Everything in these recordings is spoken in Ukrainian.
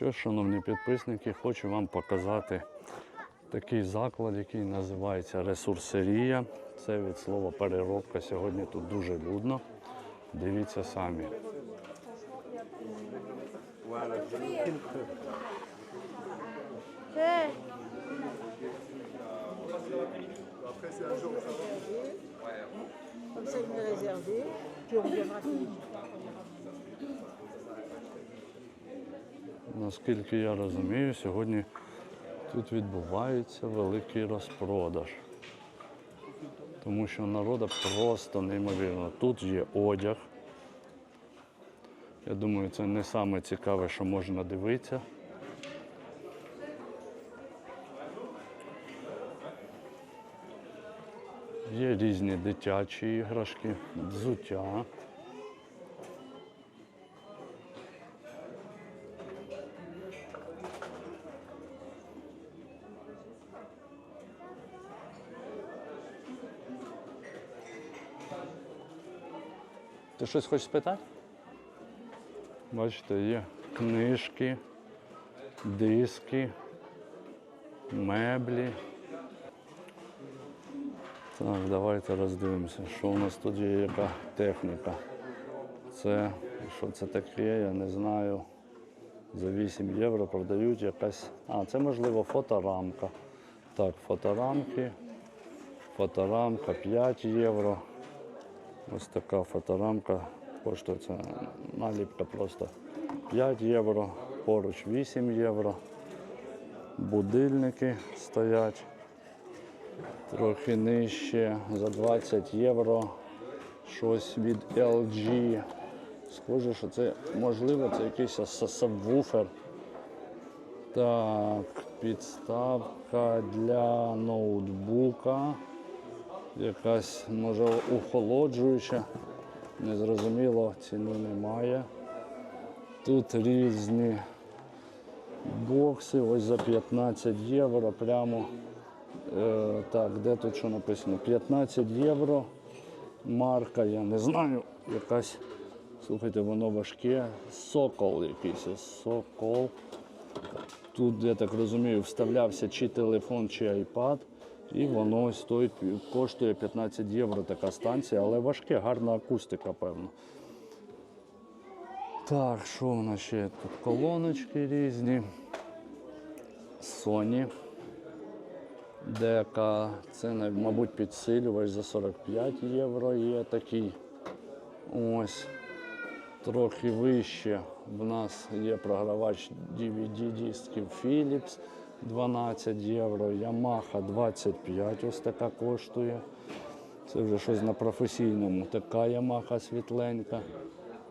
Що, шановні підписники, хочу вам показати такий заклад, який називається ресурсерія. Це від слова переробка. Сьогодні тут дуже людно. Дивіться самі. Comme ça, il est réservé. Puis on viendra Наскільки я розумію, сьогодні тут відбувається великий розпродаж. Тому що народу просто неймовірно. Тут є одяг. Я думаю, це не саме цікаве, що можна дивитися. Є різні дитячі іграшки, взуття. Щось хочеш спитати? Бачите, є книжки, диски, меблі. Так, давайте роздивимося, що у нас тут є, яка техніка. Це, що це таке, я не знаю. За 8 євро продають якась. А, це можливо фоторамка. Так, фоторамки. Фоторамка 5 євро. Ось така фоторамка коштує це наліпка просто 5 євро, поруч 8 євро. Будильники стоять трохи нижче за 20 євро. Щось від LG. Схоже, що це можливо це якийсь сабвуфер. Так, підставка для ноутбука. Якась може охолоджуюча. Незрозуміло, ціни немає. Тут різні бокси, ось за 15 євро прямо. Е, так, де тут що написано? 15 євро. Марка, я не знаю, якась. Слухайте, воно важке. Сокол якийсь. Сокол. Тут, я так розумію, вставлявся чи телефон, чи iPad. І воно стоїть, коштує 15 євро така станція, але важке, гарна акустика, певно. Так, що у нас ще? Тут колоночки різні. Sony. Дека, це, мабуть, підсилювач за 45 євро є такий. Ось. Трохи вище в нас є програвач DVD-дисків Philips 12 євро, Yamaha 25 ось така коштує. Це вже щось на професійному. Така Yamaha світленька.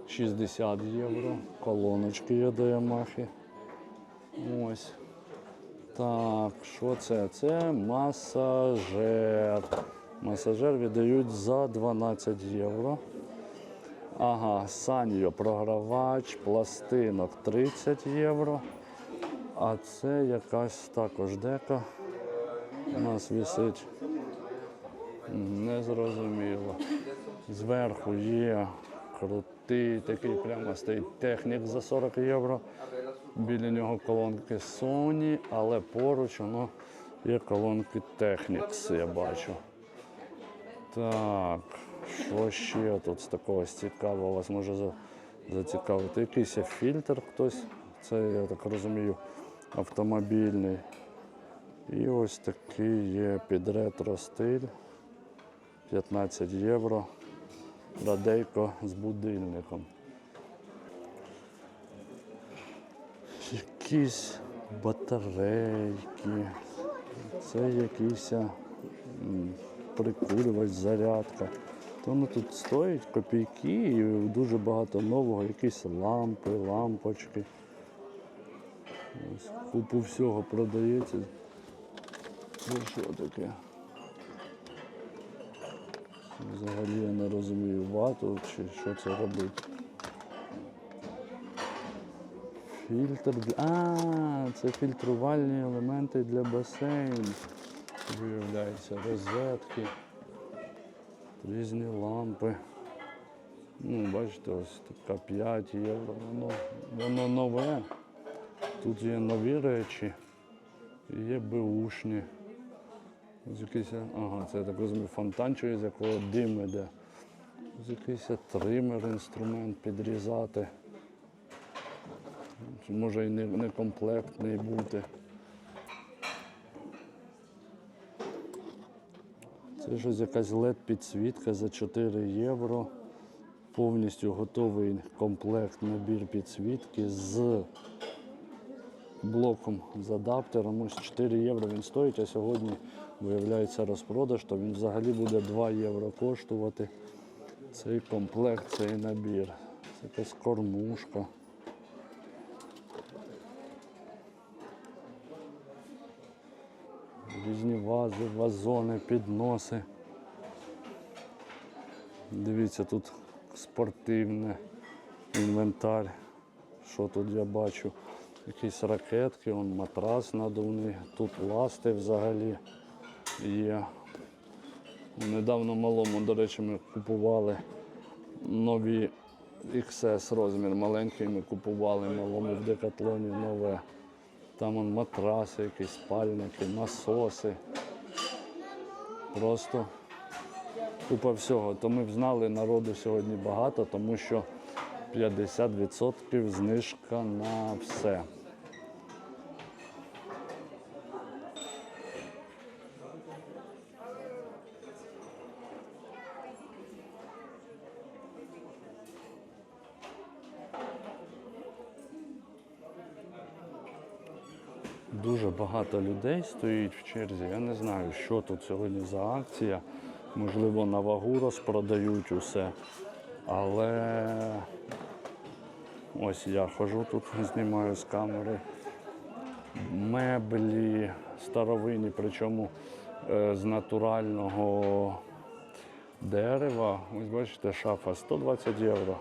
60 євро. Колоночки є до Yamaha. Ось. Так, що це? Це масажер. Масажер віддають за 12 євро. Ага, Саньо програвач, пластинок 30 євро. А це якась також дека. У нас висить. Незрозуміло. Зверху є крутий, такий прямо стоїть технік за 40 євро. Біля нього колонки Sony, але поруч воно є колонки Technics, я бачу. Так, що ще тут з такого цікавого вас може зацікавити? Якийсь фільтр хтось, це я так розумію, автомобільний. І ось такий є під ретро стиль. 15 євро. Радейко з будильником. Якісь батарейки. Це якийсь прикурювач, зарядка. Воно тут стоїть копійки і дуже багато нового, якісь лампи, лампочки. Ось купу всього продається. Це що таке? Взагалі я не розумію вату чи що це робить. Фільтр для. А, це фільтрувальні елементи для басейну. Виявляється, розетки, різні лампи. Ну, бачите, ось така 5 євро. Воно, воно нове. Тут є нові речі, є якийсь, ага, це я так розумію, фонтанчик, з якого дим іде. Ось якийсь тример, інструмент підрізати. Може і не, не бути. Це щось якась LED-підсвітка за 4 євро. Повністю готовий комплект набір підсвітки з блоком з адаптером. Ось 4 євро він стоїть, а сьогодні виявляється розпродаж, то він взагалі буде 2 євро коштувати. Цей комплект, цей набір. Це якась кормушка. Різні вази, вазони, підноси. Дивіться, тут спортивне інвентар. Що тут я бачу? Якісь ракетки, он матрас надувний, тут ласти взагалі є. Недавно малому, до речі, ми купували нові XS розмір маленький, ми купували малому в декатлоні нове. Там он матраси, якісь спальники, насоси. Просто купа всього. То ми б знали, народу сьогодні багато, тому що 50% знижка на все. Дуже багато людей стоїть в черзі. Я не знаю, що тут сьогодні за акція. Можливо, на вагу розпродають усе. Але ось я хожу тут, знімаю з камери. Меблі старовинні, причому з натурального дерева. Ось бачите, шафа 120 євро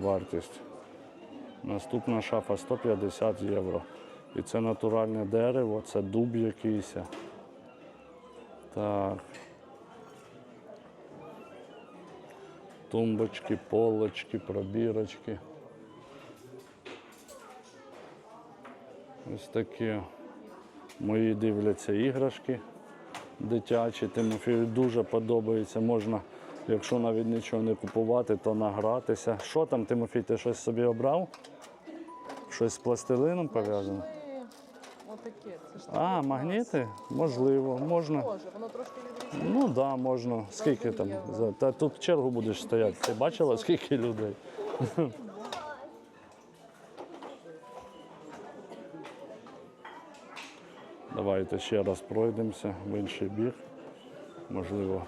вартість. Наступна шафа 150 євро. І це натуральне дерево, це дуб якийсь. Так. Тумбочки, полочки, пробірочки. Ось такі мої дивляться іграшки дитячі. Тимофію дуже подобається. Можна, якщо навіть нічого не купувати, то награтися. Що там, Тимофій, ти щось собі обрав? Щось з пластилином пов'язано? Отаке, це ж А, магніти? Можливо, можна. може, воно трошки відрізняється. Ну так, да, можна. Скільки там? За- Та тут чергу будеш стояти. Ти бачила, скільки людей? Давайте ще раз пройдемося в інший бік. Можливо.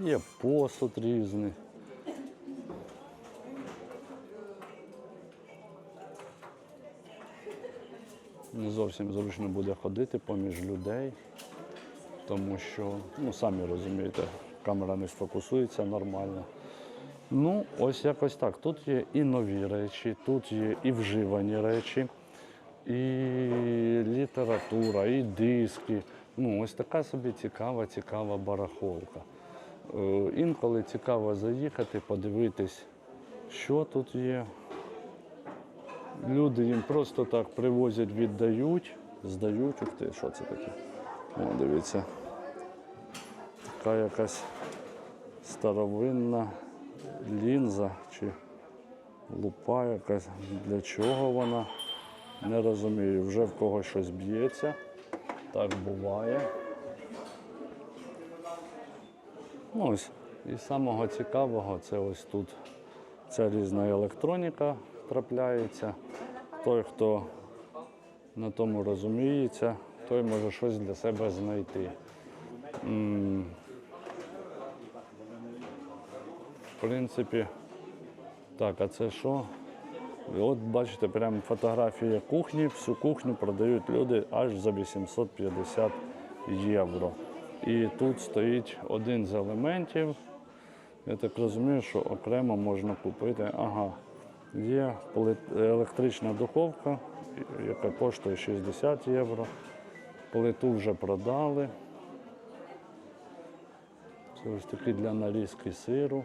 Є посуд різний. Не зовсім зручно буде ходити поміж людей, тому що, ну самі розумієте, камера не сфокусується нормально. Ну, ось якось так. Тут є і нові речі, тут є і вживані речі, і література, і диски. Ну, ось така собі цікава, цікава барахолка. Е, Інколи цікаво заїхати, подивитись, що тут є. Люди їм просто так привозять, віддають, здають. Ух ти, що це таке? О, дивіться. Така якась старовинна лінза чи лупа якась. Для чого вона? Не розумію. Вже в когось щось б'ється. Так буває. Ну, ось. І самого цікавого це ось тут ця різна електроніка трапляється. Той, хто на тому розуміється, той може щось для себе знайти. М, В принципі, так, а це що? От бачите, прямо фотографія кухні. Всю кухню продають люди аж за 850 євро. І тут стоїть один з елементів. Я так розумію, що окремо можна купити. Ага, є електрична духовка, яка коштує 60 євро. Плиту вже продали. Це ось такі для нарізки сиру.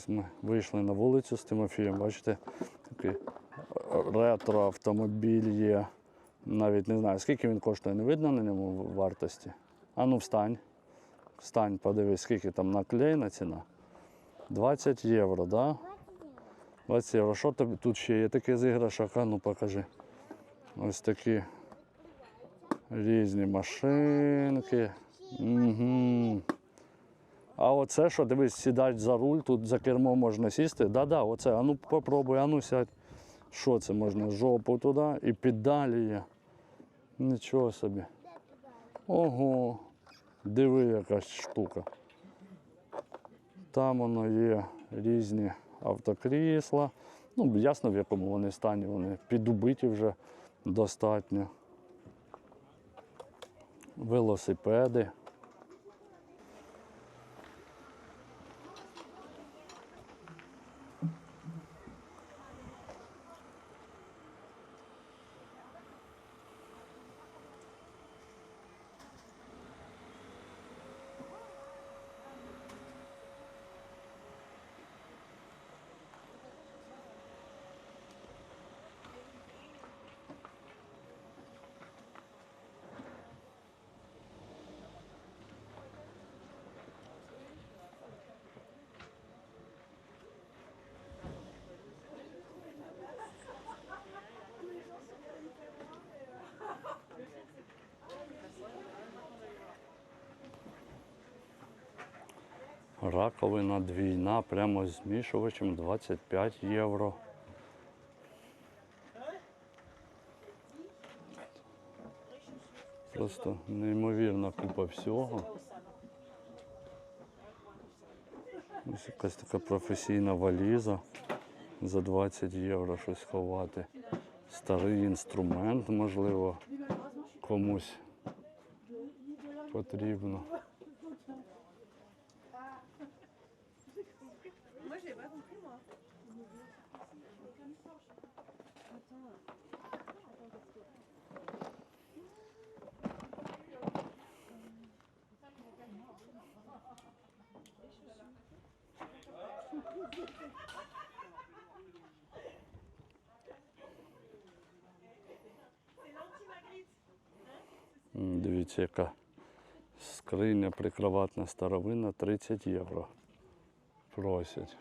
Ось ми вийшли на вулицю з Тимофієм, бачите, такий ретро автомобіль є. Навіть не знаю, скільки він коштує, не видно на ньому вартості. А ну встань. Встань, подивись, скільки там наклеєна ціна. 20 євро? Да? 20 євро. Що тобі тут ще є таке з? А ну покажи. Ось такі різні машинки. Угу. А оце що, дивись, сідать за руль, тут за кермо можна сісти. Да-да, оце, ну попробуй, а ну сядь. Що це можна? Жопу туди і педалі є. Нічого собі. Ого. Диви якась штука. Там воно є різні автокрісла. Ну, ясно, в якому вони стані, вони підубиті вже достатньо. Велосипеди. Раковина двійна, прямо з змішувачем 25 євро. Просто неймовірна купа всього. Ось якась така професійна валіза за 20 євро щось ховати. Старий інструмент, можливо, комусь потрібно. Дивіться, яка скриня прикроватна старовина 30 євро. Просять.